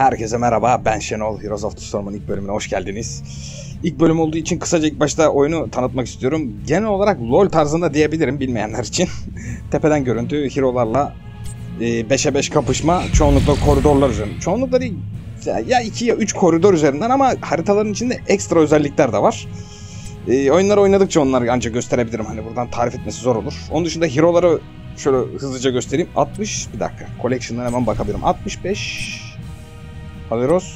Herkese merhaba ben Şenol Heroes of the Storm'un ilk bölümüne hoş geldiniz. İlk bölüm olduğu için kısaca ilk başta oyunu tanıtmak istiyorum. Genel olarak LoL tarzında diyebilirim bilmeyenler için. Tepeden görüntü, hero'larla 5'e 5 kapışma çoğunlukla koridorlar üzerinde. Çoğunlukla değil ya 2 ya 3 koridor üzerinden ama haritaların içinde ekstra özellikler de var. E, oyunları oynadıkça onları ancak gösterebilirim. Hani buradan tarif etmesi zor olur. Onun dışında hero'ları şöyle hızlıca göstereyim. 60 bir dakika. Collection'dan hemen bakabilirim. 65 Haveros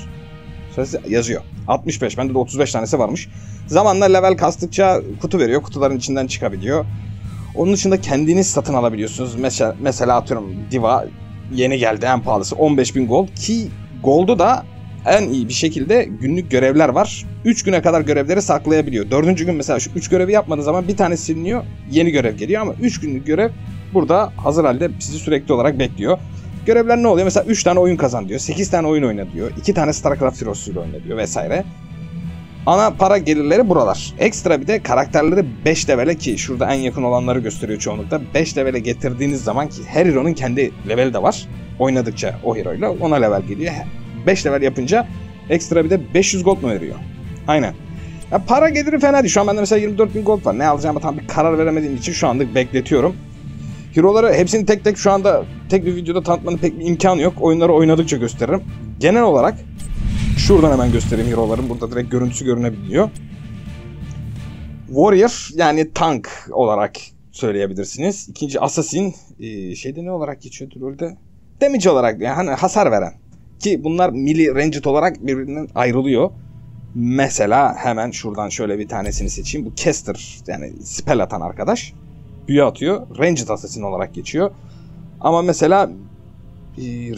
sırası yazıyor. 65. Bende de 35 tanesi varmış. Zamanla level kastıkça kutu veriyor. Kutuların içinden çıkabiliyor. Onun dışında kendiniz satın alabiliyorsunuz. Mesela, mesela atıyorum Diva yeni geldi en pahalısı 15.000 gold ki Gold'u da en iyi bir şekilde günlük görevler var. 3 güne kadar görevleri saklayabiliyor. 4. gün mesela şu 3 görevi yapmadığı zaman bir tane siliniyor. Yeni görev geliyor ama 3 günlük görev burada hazır halde sizi sürekli olarak bekliyor. Görevler ne oluyor? Mesela 3 tane oyun kazan diyor. 8 tane oyun oyna diyor. 2 tane StarCraft Heroes'uyla oyna diyor vesaire. Ana para gelirleri buralar. Ekstra bir de karakterleri 5 levele ki şurada en yakın olanları gösteriyor çoğunlukla. 5 levele getirdiğiniz zaman ki her hero'nun kendi leveli de var. Oynadıkça o hero'yla ona level geliyor. 5 level yapınca ekstra bir de 500 gold mu veriyor? Aynen. Ya para geliri fena değil. Şu an bende mesela 24 bin gold var. Ne alacağımı tam bir karar veremediğim için şu anlık bekletiyorum. Hero'ları hepsini tek tek şu anda tek bir videoda tanıtmanın pek bir imkanı yok. Oyunları oynadıkça gösteririm. Genel olarak şuradan hemen göstereyim hero'ların. Burada direkt görüntüsü görünebiliyor. Warrior yani tank olarak söyleyebilirsiniz. İkinci Assassin e, şeyde ne olarak geçiyordu rolde? Damage olarak yani hani hasar veren. Ki bunlar melee ranged olarak birbirinden ayrılıyor. Mesela hemen şuradan şöyle bir tanesini seçeyim. Bu Caster yani spell atan arkadaş. Büyü atıyor. Ranged Assassin olarak geçiyor. Ama mesela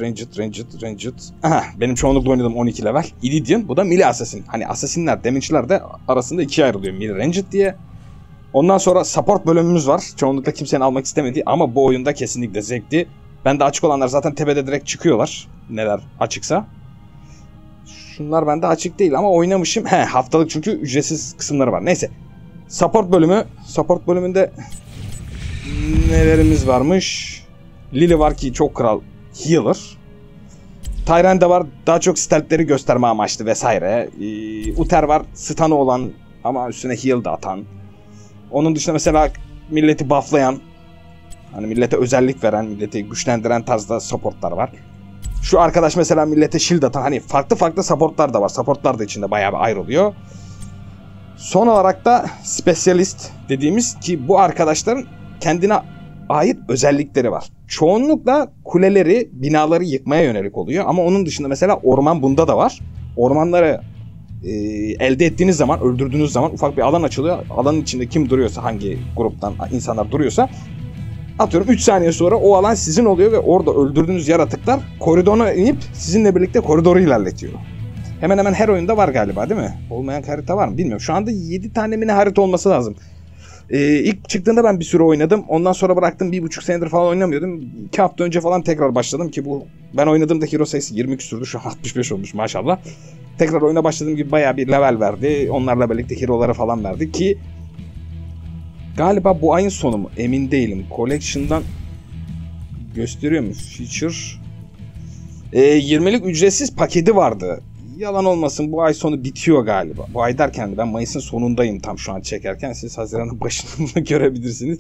Ranged, Ranged, Ranged. Aha, benim çoğunlukla oynadığım 12 level. Illidian. Bu da melee assassin. Hani assassinler, damage'ler de arasında ikiye ayrılıyor. Melee Ranged diye. Ondan sonra support bölümümüz var. Çoğunlukla kimsenin almak istemediği ama bu oyunda kesinlikle zevkli. Ben de açık olanlar zaten tepede direkt çıkıyorlar. Neler açıksa. Şunlar bende açık değil ama oynamışım. He haftalık çünkü ücretsiz kısımları var. Neyse. Support bölümü. Support bölümünde nelerimiz varmış? Lily var ki çok kral healer. Tyrande var daha çok stealth'leri gösterme amaçlı vesaire. Ee, Uther var stun'ı olan ama üstüne heal da atan. Onun dışında mesela milleti bufflayan Hani millete özellik veren, milleti güçlendiren tarzda supportlar var. Şu arkadaş mesela millete shield atan hani farklı farklı supportlar da var. Supportlar da içinde bayağı bir ayrılıyor. Son olarak da specialist dediğimiz ki bu arkadaşların kendine ait özellikleri var. Çoğunlukla kuleleri, binaları yıkmaya yönelik oluyor ama onun dışında mesela orman bunda da var. Ormanları e, elde ettiğiniz zaman, öldürdüğünüz zaman ufak bir alan açılıyor. Alanın içinde kim duruyorsa, hangi gruptan insanlar duruyorsa atıyorum 3 saniye sonra o alan sizin oluyor ve orada öldürdüğünüz yaratıklar koridora inip sizinle birlikte koridoru ilerletiyor. Hemen hemen her oyunda var galiba değil mi? Olmayan harita var mı bilmiyorum. Şu anda 7 tane mi ne harita olması lazım. Ee, ilk çıktığında ben bir süre oynadım. Ondan sonra bıraktım. Bir buçuk senedir falan oynamıyordum. İki hafta önce falan tekrar başladım ki bu ben oynadığımda hero sayısı 20 küsürdü. Şu an 65 olmuş maşallah. Tekrar oyuna başladığım gibi bayağı bir level verdi. Onlarla birlikte hero'ları falan verdi ki Galiba bu ayın sonu mu? Emin değilim. Collection'dan gösteriyor mu? Feature. E, 20'lik ücretsiz paketi vardı. Yalan olmasın bu ay sonu bitiyor galiba. Bu ay derken ben Mayıs'ın sonundayım tam şu an çekerken. Siz Haziran'ın başında görebilirsiniz.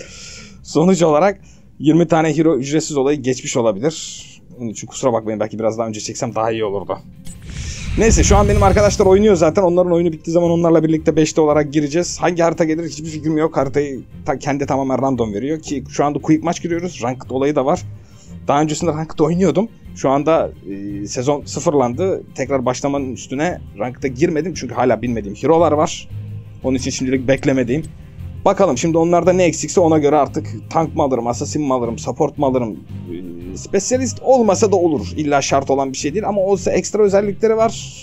Sonuç olarak 20 tane hero ücretsiz olayı geçmiş olabilir. Onun için kusura bakmayın belki biraz daha önce çeksem daha iyi olurdu. Neyse şu an benim arkadaşlar oynuyor zaten. Onların oyunu bittiği zaman onlarla birlikte 5'te olarak gireceğiz. Hangi harita gelir hiçbir fikrim yok. Haritayı ta kendi tamamen random veriyor ki şu anda quick maç giriyoruz. Ranked olayı da var. Daha öncesinde ranked oynuyordum. Şu anda e, sezon sıfırlandı. Tekrar başlamanın üstüne ranked'a girmedim çünkü hala bilmediğim hero'lar var. Onun için şimdilik beklemediğim. Bakalım şimdi onlarda ne eksikse ona göre artık tank mı alırım, assassin mi alırım, support mu alırım, e, spesyalist olmasa da olur. İlla şart olan bir şey değil ama olsa ekstra özellikleri var.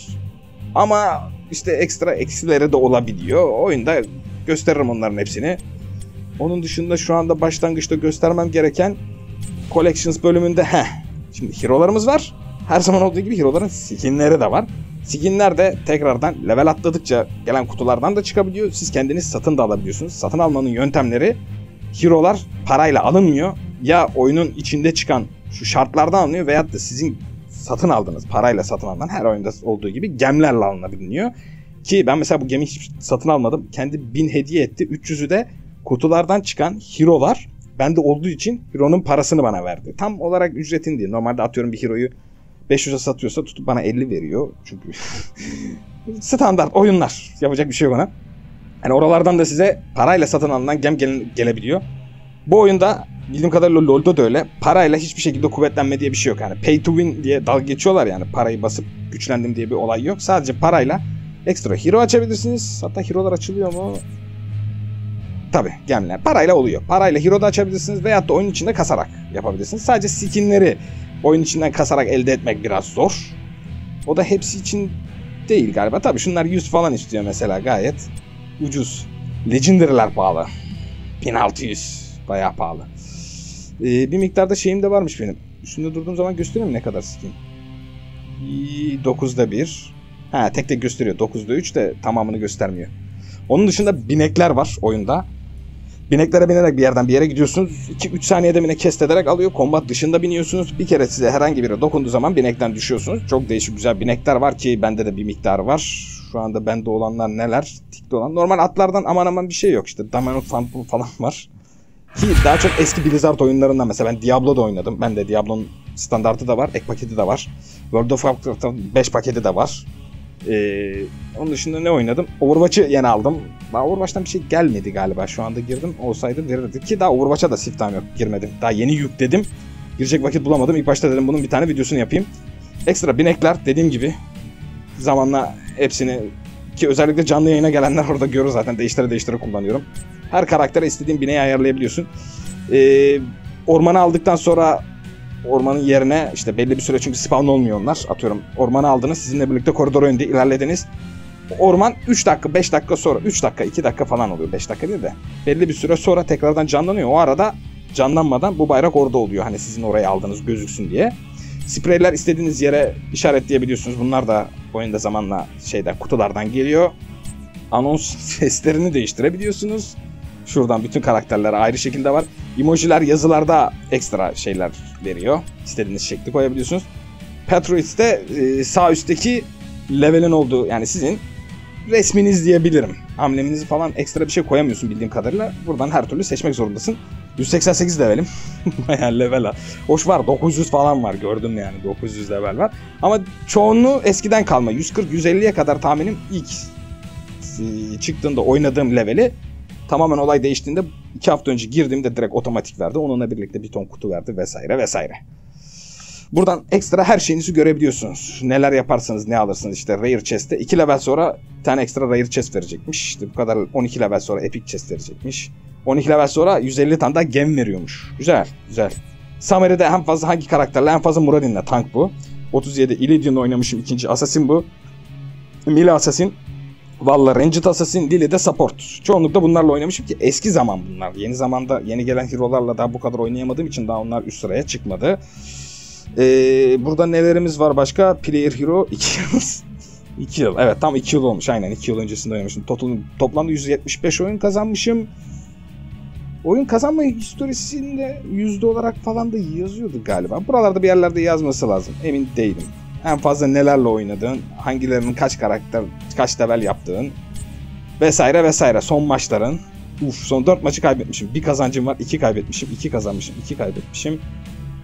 Ama işte ekstra eksileri de olabiliyor. Oyunda gösteririm onların hepsini. Onun dışında şu anda başlangıçta göstermem gereken Collections bölümünde heh. Şimdi hero'larımız var. Her zaman olduğu gibi hero'ların skinleri de var. Skinler de tekrardan level atladıkça gelen kutulardan da çıkabiliyor. Siz kendiniz satın da alabiliyorsunuz. Satın almanın yöntemleri hero'lar parayla alınmıyor. Ya oyunun içinde çıkan şu şartlardan alınıyor veyahut da sizin satın aldığınız parayla satın alınan her oyunda olduğu gibi gemlerle alınabiliyor. Ki ben mesela bu gemi hiç satın almadım. Kendi bin hediye etti. 300'ü de kutulardan çıkan hero'lar bende olduğu için hero'nun parasını bana verdi. Tam olarak ücretin değil. Normalde atıyorum bir hero'yu 500'e satıyorsa tutup bana 50 veriyor. Çünkü standart oyunlar. Yapacak bir şey yok ona. Yani oralardan da size parayla satın alınan gem gele- gelebiliyor. Bu oyunda bildiğim kadarıyla LoL'da da öyle. Parayla hiçbir şekilde kuvvetlenme diye bir şey yok. Yani pay to win diye dalga geçiyorlar yani. Parayı basıp güçlendim diye bir olay yok. Sadece parayla ekstra hero açabilirsiniz. Hatta hero'lar açılıyor mu? Tabi gemler. Parayla oluyor. Parayla hero da açabilirsiniz veyahut da oyun içinde kasarak yapabilirsiniz. Sadece skinleri oyun içinden kasarak elde etmek biraz zor. O da hepsi için değil galiba. Tabi şunlar 100 falan istiyor mesela gayet ucuz. Legendary'ler pahalı. 1600. Bayağı pahalı. Ee, bir miktarda şeyim de varmış benim. Üstünde durduğum zaman gösteriyor mu ne kadar skin? 9'da 1. Ha tek tek gösteriyor. 9'da 3 de tamamını göstermiyor. Onun dışında binekler var oyunda. Bineklere binerek bir yerden bir yere gidiyorsunuz. 2-3 saniyede bine kest ederek alıyor. Kombat dışında biniyorsunuz. Bir kere size herhangi biri dokunduğu zaman binekten düşüyorsunuz. Çok değişik güzel binekler var ki bende de bir miktar var. Şu anda bende olanlar neler? Tikte olan. Normal atlardan aman aman bir şey yok işte. Damanut falan var. Ki daha çok eski Blizzard oyunlarından mesela ben Diablo'da oynadım. Ben de Diablo'nun standartı da var, ek paketi de var. World of Warcraft'ın 5 paketi de var. Ee, onun dışında ne oynadım? Overwatch'ı yeni aldım. Daha Overwatch'tan bir şey gelmedi galiba. Şu anda girdim. Olsaydı verirdi. Ki daha Overwatch'a da siftahım yok. Girmedim. Daha yeni yükledim. Girecek vakit bulamadım. İlk başta dedim bunun bir tane videosunu yapayım. Ekstra binekler dediğim gibi zamanla hepsini ki özellikle canlı yayına gelenler orada görür zaten değiştire değiştire kullanıyorum. Her karaktere istediğin bineği ayarlayabiliyorsun. Ee, ormanı aldıktan sonra ormanın yerine işte belli bir süre çünkü spawn olmuyor onlar. Atıyorum ormanı aldınız sizinle birlikte koridor önünde ilerlediniz. Orman 3 dakika 5 dakika sonra 3 dakika 2 dakika falan oluyor 5 dakika değil de. Belli bir süre sonra tekrardan canlanıyor. O arada canlanmadan bu bayrak orada oluyor. Hani sizin orayı aldığınız gözüksün diye. Spreyler istediğiniz yere işaretleyebiliyorsunuz. Bunlar da oyunda zamanla şeyden kutulardan geliyor. Anons seslerini değiştirebiliyorsunuz. Şuradan bütün karakterler ayrı şekilde var. Emojiler yazılarda ekstra şeyler veriyor. İstediğiniz şekli koyabiliyorsunuz. Patriots'te e, sağ üstteki levelin olduğu yani sizin resminiz diyebilirim. Ambleminizi falan ekstra bir şey koyamıyorsun bildiğim kadarıyla. Buradan her türlü seçmek zorundasın. 188 levelim. Bayağı level. Hoş var 900 falan var gördüm yani 900 level var. Ama çoğunluğu eskiden kalma. 140-150'ye kadar tahminim ilk çıktığında oynadığım leveli tamamen olay değiştiğinde 2 hafta önce girdiğimde direkt otomatik verdi. Onunla birlikte bir ton kutu verdi vesaire vesaire. Buradan ekstra her şeyinizi görebiliyorsunuz. Neler yaparsanız ne alırsınız işte Rare Chest'te 2 level sonra bir tane ekstra Rare Chest verecekmiş. İşte bu kadar 12 level sonra Epic Chest verecekmiş. 12 level sonra 150 tane daha gem veriyormuş. Güzel, güzel. Summary'de en fazla hangi karakterle en fazla Muradin'le tank bu. 37 Illidian'la oynamışım ikinci Assassin bu. Melee Assassin. Valla Ranged Assassin, Lily de support. Çoğunlukla bunlarla oynamışım ki eski zaman bunlar. Yeni zamanda yeni gelen hero'larla daha bu kadar oynayamadığım için daha onlar üst sıraya çıkmadı. Ee, burada nelerimiz var başka? Player Hero 2 yıl. 2 yıl. Evet tam 2 yıl olmuş. Aynen 2 yıl öncesinde oynamışım. Total, toplamda 175 oyun kazanmışım. Oyun kazanma historisinde yüzde olarak falan da yazıyordu galiba. Buralarda bir yerlerde yazması lazım. Emin değilim. En fazla nelerle oynadığın, hangilerinin kaç karakter, kaç level yaptığın vesaire vesaire. Son maçların. Uf son 4 maçı kaybetmişim. Bir kazancım var, 2 kaybetmişim, 2 kazanmışım, 2 kaybetmişim.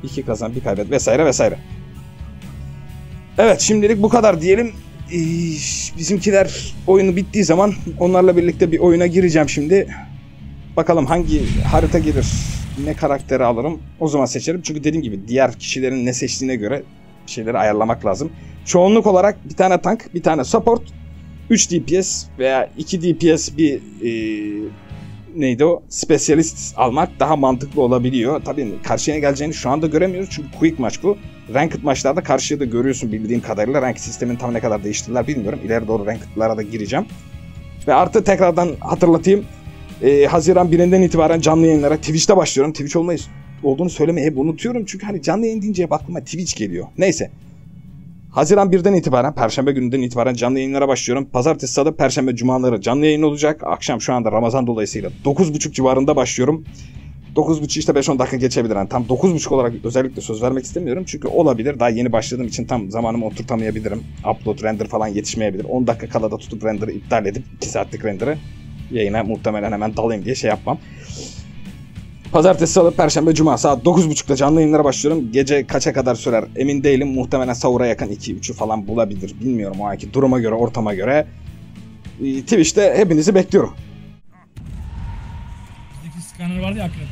2 kazan, 1 kaybet vesaire vesaire. Evet şimdilik bu kadar diyelim. Bizimkiler oyunu bittiği zaman onlarla birlikte bir oyuna gireceğim şimdi. Bakalım hangi harita gelir, ne karakteri alırım o zaman seçerim. Çünkü dediğim gibi diğer kişilerin ne seçtiğine göre şeyleri ayarlamak lazım. Çoğunluk olarak bir tane tank, bir tane support, 3 DPS veya 2 DPS bir e, neydi o? Spesyalist almak daha mantıklı olabiliyor. Tabii karşıya geleceğini şu anda göremiyoruz çünkü quick maç bu. Ranked maçlarda karşıya da görüyorsun bildiğim kadarıyla. Rank sistemini tam ne kadar değiştirdiler bilmiyorum. İleri doğru ranked'lara da gireceğim. Ve artı tekrardan hatırlatayım. Ee, Haziran 1'inden itibaren canlı yayınlara Twitch'te başlıyorum. Twitch olmayı olduğunu söylemeyi hep unutuyorum. Çünkü hani canlı yayın deyince hep aklıma Twitch geliyor. Neyse. Haziran 1'den itibaren, Perşembe gününden itibaren canlı yayınlara başlıyorum. Pazartesi, Salı, Perşembe, Cumaları canlı yayın olacak. Akşam şu anda Ramazan dolayısıyla 9.30 civarında başlıyorum. 9.5 işte 5-10 dakika geçebilir. Yani tam 9.5 olarak özellikle söz vermek istemiyorum. Çünkü olabilir. Daha yeni başladığım için tam zamanımı oturtamayabilirim. Upload, render falan yetişmeyebilir. 10 dakika kala da tutup render'ı iptal edip 2 saatlik render'ı yayına muhtemelen hemen dalayım diye şey yapmam. Pazartesi, salı, perşembe, cuma saat 9.30'da canlı yayınlara başlıyorum. Gece kaça kadar sürer emin değilim. Muhtemelen sahura yakın 2-3'ü falan bulabilir. Bilmiyorum o anki duruma göre, ortama göre. Ee, Twitch'te hepinizi bekliyorum. Bizdeki scanner vardı ya akrep.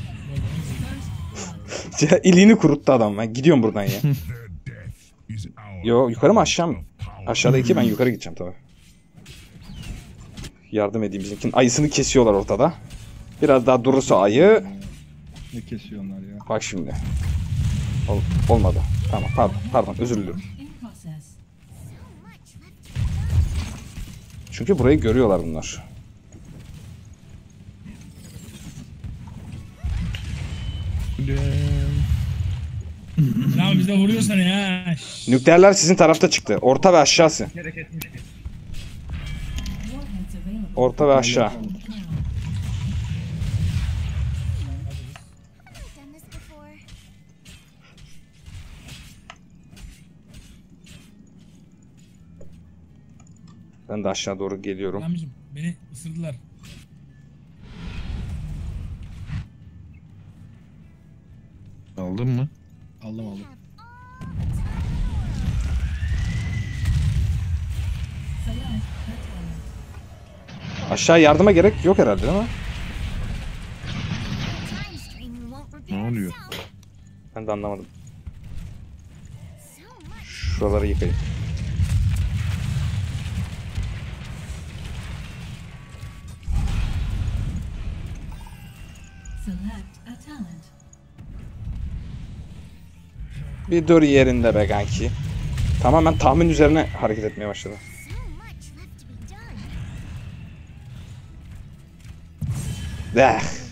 İliğini kuruttu adam. Ben gidiyorum buradan ya. Yo yukarı mı aşağı mı? Aşağıda iki ben yukarı gideceğim tabii. Yardım edeyim bizimkinin. Ayısını kesiyorlar ortada. Biraz daha durursa ayı. Ne kesiyor onlar ya? Bak şimdi. Ol- olmadı. Tamam pardon pardon özür diliyorum. Çünkü burayı görüyorlar bunlar. Lan bize vuruyorsan ya. Nükleerler sizin tarafta çıktı. Orta ve aşağısı. Orta ve aşağı. Ben de aşağı doğru geliyorum. Amcım beni ısırdılar. Aldın mı? Aldım aldım. Aşağı yardıma gerek yok herhalde değil mi? Ne oluyor? Ben de anlamadım. Şuraları yıkayayım. Bir dur yerinde be kanki. Tamamen tahmin üzerine hareket etmeye başladı. Eh. This.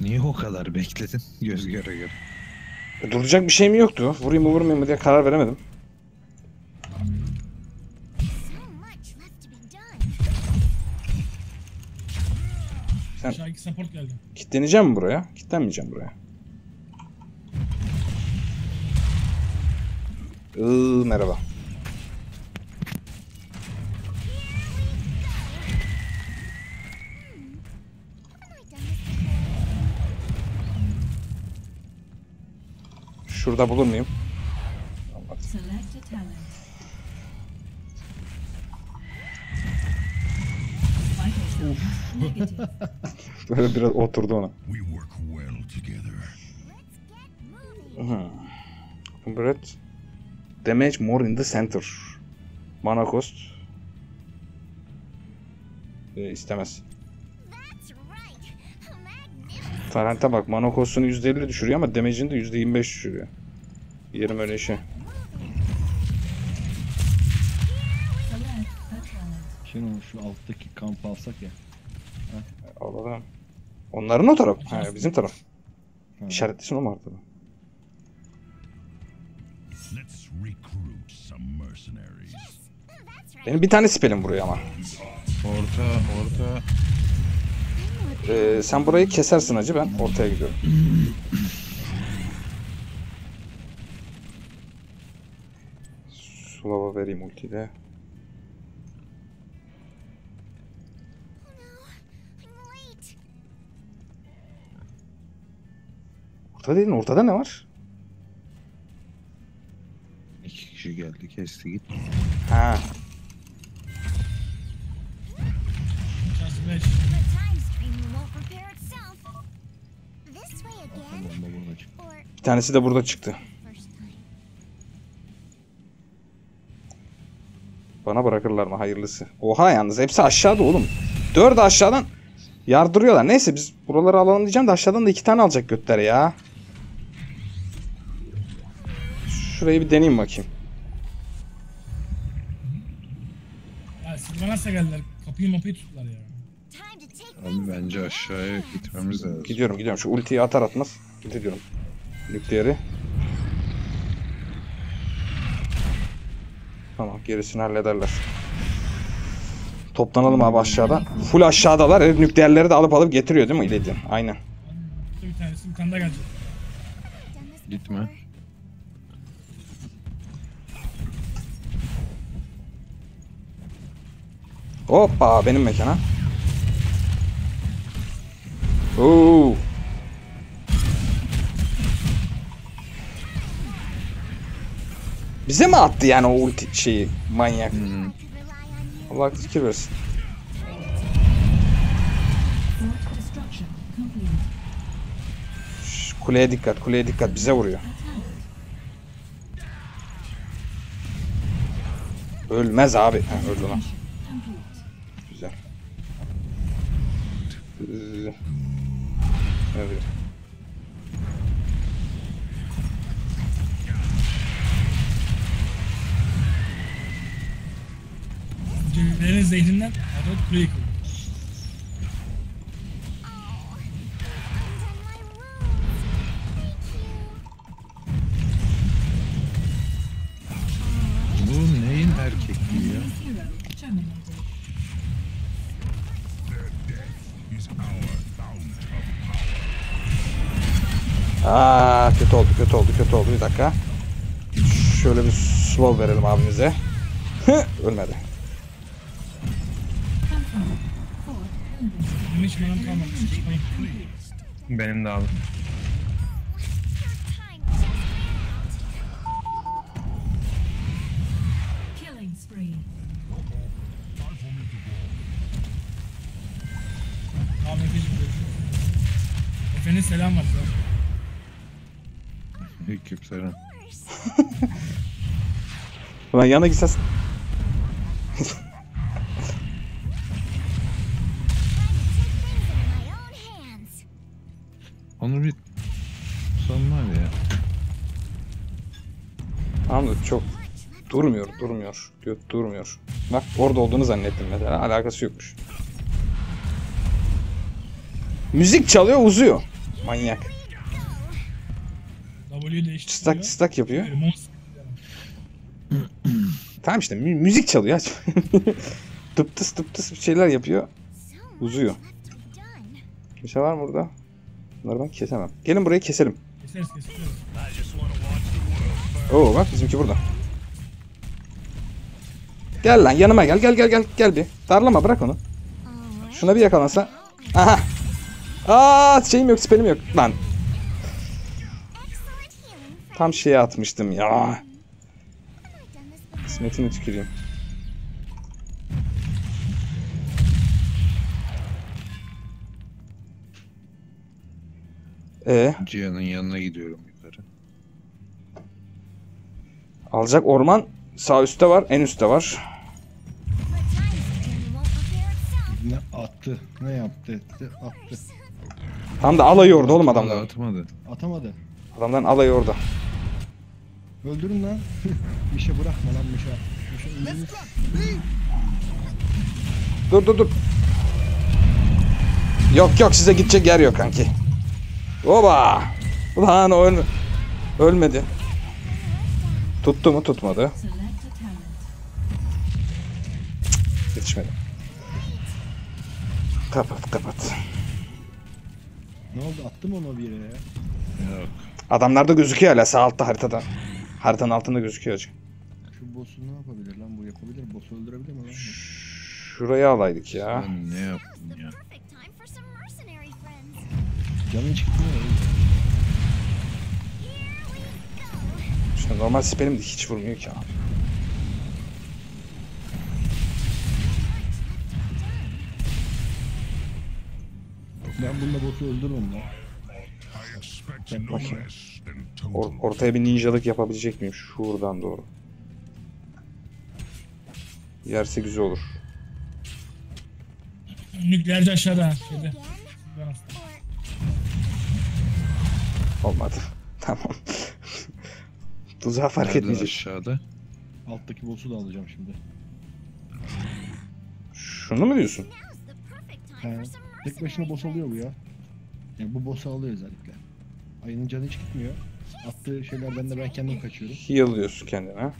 Niye o kadar bekledin? Göz göre göre. Duracak bir şey mi yoktu? Vurayım mı vurmayayım mı diye karar veremedim. Sen Aşağı iki support geldi. kitleneceğim mi buraya? Kitlenmeyeceğim buraya. Iıı, merhaba. Şurada bulur muyum? Böyle biraz oturdu ona. Moving. Convert damage more in the center. Mana cost. Ee, istemez. Tarant'a bak mana cost'unu %50 düşürüyor ama damage'ini de %25 düşürüyor. Yerim öyle işi. Şimdi şu alttaki kamp alsak ya. Alalım. Onların o taraf. Ha, bizim taraf. Ha. İşaretlisin o right. Benim bir tane spelim vuruyor ama. Orta, orta. Ee, sen burayı kesersin acı ben ortaya gidiyorum. Sulava vereyim ultiyle. I'm Ortada mi? Ortada ne var? İki kişi geldi kesti git. Ha. Aşağısı 5. The time stream won't repair itself. This way again, Bomba burada çık. or Bir tanesi de burada çıktı. Bana bırakırlar mı hayırlısı. Oha yalnız hepsi aşağıda oğlum. Dördü aşağıdan yardırıyorlar. Neyse biz buraları alalım diyeceğim de aşağıdan da iki tane alacak götler ya. Şurayı bir deneyeyim bakayım. Ya siz bana nasıl geldiler? Kapıyı mapıyı tuttular ya. Abi bence aşağıya gitmemiz lazım. Gidiyorum gidiyorum. Şu ultiyi atar atmaz. Gidiyorum. Nükleeri. Tamam gerisini hallederler. Toplanalım abi aşağıda. Full aşağıdalar. Evet, nükleerleri de alıp alıp getiriyor değil mi İlediğin? Aynen. Bir tanesi bir tane daha gelecek. Gitme. Hoppa benim mekana. Oo. Bize mi attı yani o ulti şeyi manyak? You. Allah zikir versin. Şş, kuleye dikkat, kuleye dikkat bize vuruyor. Ölmez abi. Ha, öldü lan. Evet. Cümlelerin zehrinden Adot kuleyi kırdı. Bu neyin erkekliği ya? Aa kötü oldu, kötü oldu, kötü oldu. Bir dakika. Şöyle bir slow verelim abimize. Ölmedi. Benim de abi. Efe'nin selam var. Selam. Ulan yana gitsen. Onu bir son var ya. Tamam da çok durmuyor, durmuyor. Göt durmuyor. Bak orada olduğunu zannettim mesela. Alakası yokmuş. Müzik çalıyor, uzuyor. Manyak. W'yu değiştiriyor. Çıstak çıstak yapıyor. Monster. Tamam işte mü- müzik çalıyor. aç. tıp tıs tıp tıs bir şeyler yapıyor. Uzuyor. Bir şey var mı burada? Bunları ben kesemem. Gelin burayı keselim. Keseriz keseriz. Oo bak bizimki burada. Gel lan yanıma gel gel gel gel gel bir. Darlama bırak onu. Şuna bir yakalansa. Aha. Aa şeyim yok spelim yok. Lan. Tam şeye atmıştım ya. Have I done this before? Kısmetini tüküreyim. E Cihan'ın yanına gidiyorum yukarı. alacak orman sağ üstte var, en üstte var. Ne attı? Ne yaptı? Etti, attı. Tam da alayı orada oğlum adamların. Atmadı. Atamadı. Adamların alayı orada. Öldürün lan. Mişe bırakma lan Mişe. Mişe. Dur dur dur. Yok yok size gidecek yer yok kanki. Oba! Ulan o ölme. Ölmedi. Tuttu mu tutmadı. Talent. Yetişmedi. Kapat kapat. Ne oldu? Attı mı onu bir yere ya? Yok. Adamlarda gözüküyor hala sağ altta haritada. Haritanın altında gözüküyor acı. Şu boss'u ne yapabilir lan? Bu yapabilir? Boss'u öldürebilir mi lan? bu? Şurayı alaydık ya. Sen ne yaptın ya? Canın çıkmıyor. ya. İşte normal spelim de hiç vurmuyor ki abi. Ben bununla boss'u öldürürüm lan. No bakayım. Or- ortaya bir ninjalık yapabilecek miyim? Şuradan doğru. Yerse güzel olur. Nükleerci aşağıda. Şeyde. Olmadı. Tamam. Tuzağı fark Nerede etmeyecek. aşağıda? Alttaki boss'u da alacağım şimdi. Şunu mu diyorsun? He. Tek başına boss alıyor bu ya. Yani bu boss'u alıyor özellikle. Ayının canı hiç gitmiyor. Attığı şeylerden de ben kendim kaçıyorum. Heal diyorsun kendine. Ha.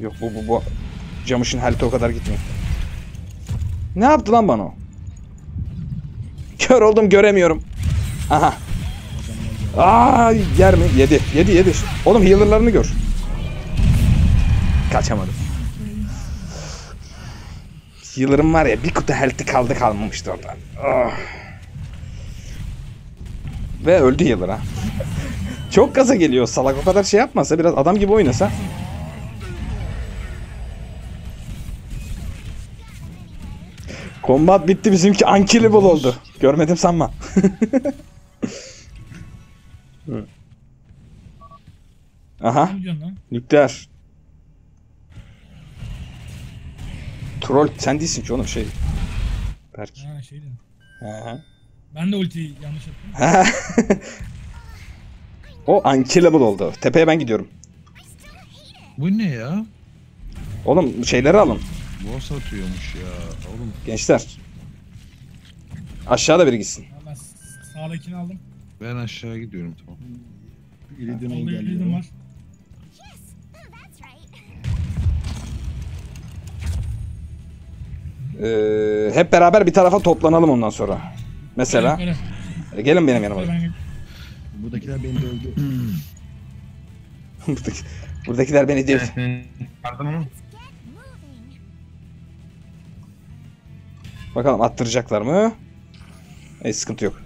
Yok bu bu bu. Camışın health'i o kadar gitmiyor. Ne yaptı lan bana o? Kör oldum göremiyorum. Aha. Aa yer mi? Yedi. Yedi yedi. Oğlum healer'larını gör. Kaçamadım. Healer'ım var ya bir kutu health'i kaldı kalmamıştı oradan. Ah. Ve öldü healer ha. Çok gaza geliyor salak o kadar şey yapmasa biraz adam gibi oynasa. Kombat bitti bizimki unkillable oldu. Görmedim sanma. Aha nükleer. Troll sen değilsin ki oğlum şey. Berk. Ha şey diyorum. Aha. Ben de ultiyi yanlış yaptım. o unkillable oldu. Tepeye ben gidiyorum. Bu ne ya? Oğlum şeyleri alın. Boss atıyormuş ya. Oğlum Gençler. Aşağıda biri gitsin. Ben sağdakini aldım. ben aşağı gidiyorum tamam. Yürüdüm engelliyorum. var. Ee, hep beraber bir tarafa toplanalım ondan sonra. Mesela. Yukarı, E, gelin benim yanıma. ben Buradakiler beni de öldü. Buradaki- Buradakiler beni. Çıkardım onu. Moving. Bakalım attıracaklar mı? E, sıkıntı yok.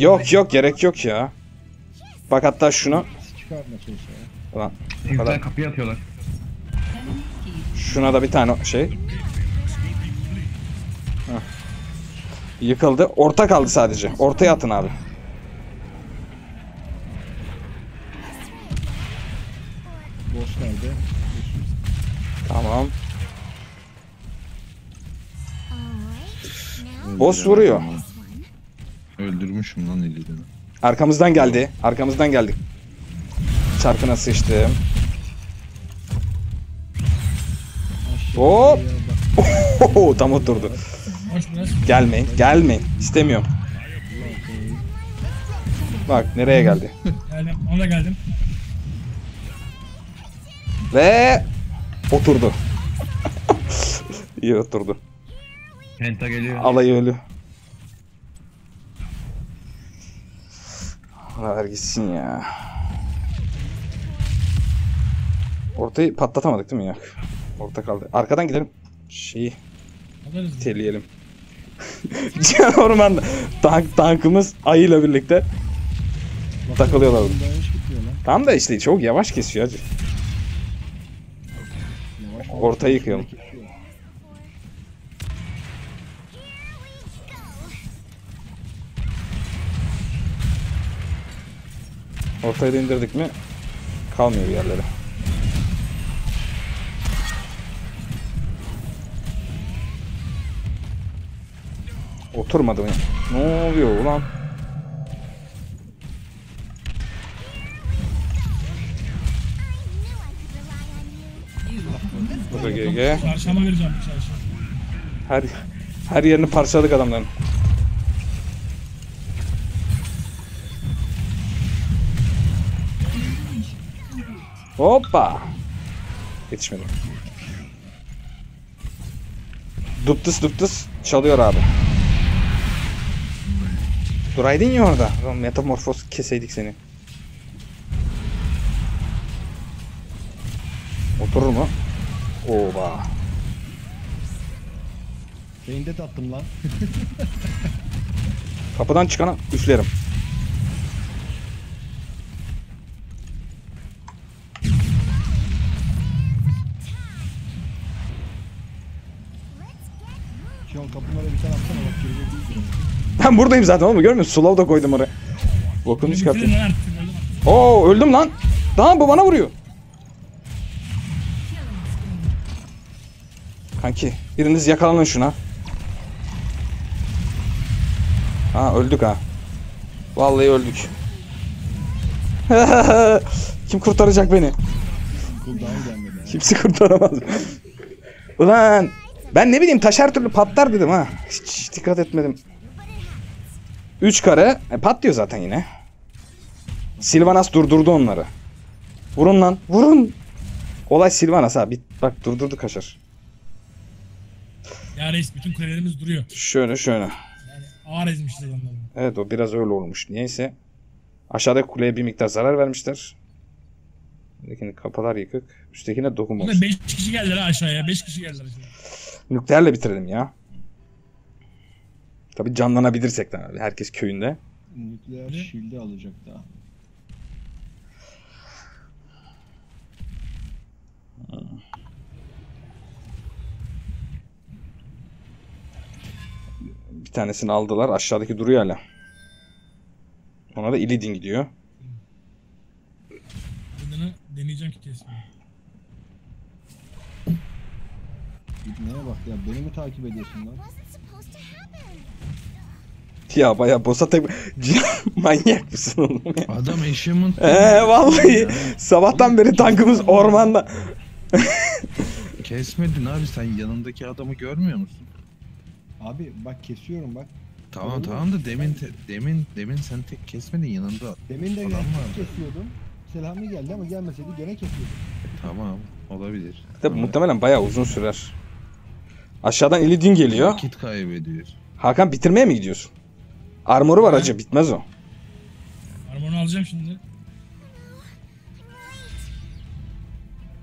Yok yok gerek yok ya. Bak hatta şunu. Çıkartma çalışıyor. Ulan Yüzden kapıya atıyorlar. Enemy key. şuna da bir tane şey. Hah. Yıkıldı. Orta kaldı sadece. Ortaya atın abi. Boss nerede? Tamam. Boss vuruyor. Öldürmüşüm lan elini. Arkamızdan geldi. Arkamızdan geldik. Çarkına sıçtım. Hop. Oho, tam oturdu. Gelmeyin. Gelmeyin. İstemiyorum. Bak nereye geldi. Geldim. Ona geldim. Ve oturdu. İyi oturdu. Penta geliyor. Alayı ölü. Ona ver gitsin ya. Ortayı patlatamadık değil mi ya? Orta kaldı. Arkadan gidelim. Şeyi Alırız. teleyelim. Can ormanda. Tank, tankımız ayıyla birlikte. Takılıyorlar. Hiç gitmiyor lan. Tam da işte çok yavaş kesiyor hacı. Yavaş. Ortayı yıkayalım. Ortayı da indirdik mi kalmıyor bir yerlere. Oturmadı mı? Ne oluyor ulan? You. Burada GG. Çarşamba vereceğim bu çarşamba. Her her yerini parçaladık adamların. Hoppa. Yetişmedi. Duptus duptus çalıyor abi. Duraydın ya orada. Metamorfoz keseydik seni. Oturur mu? Oba. Beyinde de attım lan. Kapıdan çıkana üflerim. Buradayım zaten oğlum görmüyor musun? Slow da koydum oraya. Artık. öldüm artık. Oo öldüm lan. Tamam bu bana vuruyor. Kanki biriniz yakalanın şuna. Ha öldük ha. Vallahi öldük. Kim kurtaracak beni? Kimse kurtaramaz. Ulan ben ne bileyim taş her türlü patlar dedim ha. Hiç, hiç dikkat etmedim. 3 kare. E, patlıyor zaten yine. Silvanas durdurdu onları. Vurun lan. Vurun. Olay Silvanas ha. Bir, bak durdurdu kaşar. Ya reis bütün kulelerimiz duruyor. Şöyle şöyle. Yani ağır ezmişiz adamları. Evet o biraz öyle olmuş. Niyeyse. Aşağıdaki kuleye bir miktar zarar vermişler. Üsttekinin kapılar yıkık. Üsttekine dokunmamış. Bunda 5 kişi geldiler aşağıya. 5 kişi geldiler aşağıya. Nükleerle bitirelim ya. Tabi canlanabilirsek de abi. Herkes köyünde. Nükleer shield'i alacak daha. Bir tanesini aldılar. Aşağıdaki duruyor hala. Ona da Illidan gidiyor. Bunları deneyeceğim ki kesmeyi. Neye bak ya beni mi takip ediyorsun lan? Ya baya bossa tek... Manyak mısın oğlum ya? Adam eşimin... Eee vallahi sabahtan beri tankımız ormanda. Kesmedin abi sen yanındaki adamı görmüyor musun? Abi bak kesiyorum bak. Tamam Oğlum, tamam da demin te- demin demin sen tek kesmedin yanında. Demin de Adam kesiyordum. Selami geldi ama gelmeseydi gene kesiyordum. Tamam olabilir. Tabi muhtemelen baya uzun sürer. Aşağıdan Illidan geliyor. Vakit kaybediyor. Hakan bitirmeye mi gidiyorsun? Armoru var Ha. acı bitmez o. Armonu alacağım şimdi.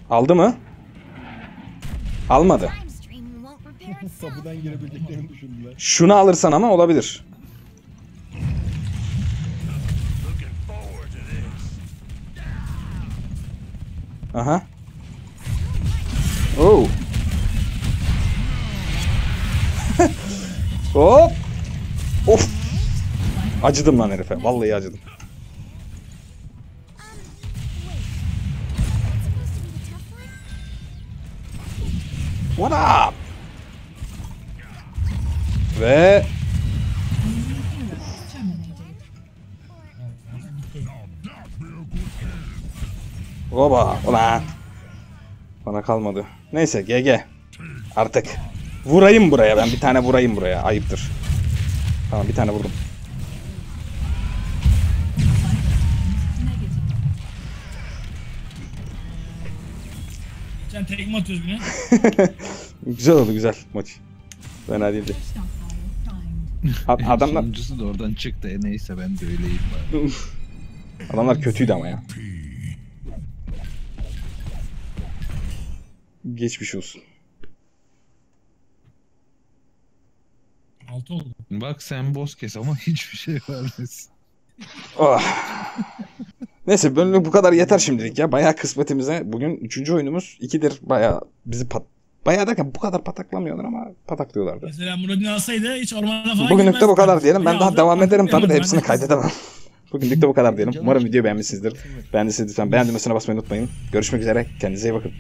Aldı mı? Almadı. Kapıdan girebildiklerini düşündüler. Şunu alırsan ama olabilir. Aha. Oh. Hop. Of. Acıdım lan herife. Vallahi acıdım. What up? Ve. Oba ulan. Bana kalmadı. Neyse GG. Artık. Vurayım buraya ben bir tane vurayım buraya. Ayıptır. Tamam bir tane vurdum. Tekme atıyoruz yine. Güzel oldu güzel maç. Fena değildi. Adamlar Sonuncusu da oradan çıktı. E neyse ben de öyleyim bari. adamlar kötüydü ama ya. Geçmiş olsun. 6 oldu. Bak sen boz kes ama hiçbir şey vermesin. Oh. Neyse bölümlük bu kadar yeter şimdilik ya. Bayağı kısmetimize. Bugün üçüncü oyunumuz. ikidir bayağı bizi pat... Bayağı derken bu kadar pataklamıyorlar ama pataklıyorlardı. Mesela Muradin alsaydı hiç ormana falan Bugünlük de bu kadar diyelim. Ben Ya daha devam ederim tabii de hepsini kaydedemem. Bugünlük de bu kadar diyelim. Umarım videoyu beğenmişsinizdir. Beğendiyseniz lütfen beğen düğmesine basmayı unutmayın. Görüşmek üzere. Kendinize iyi bakın.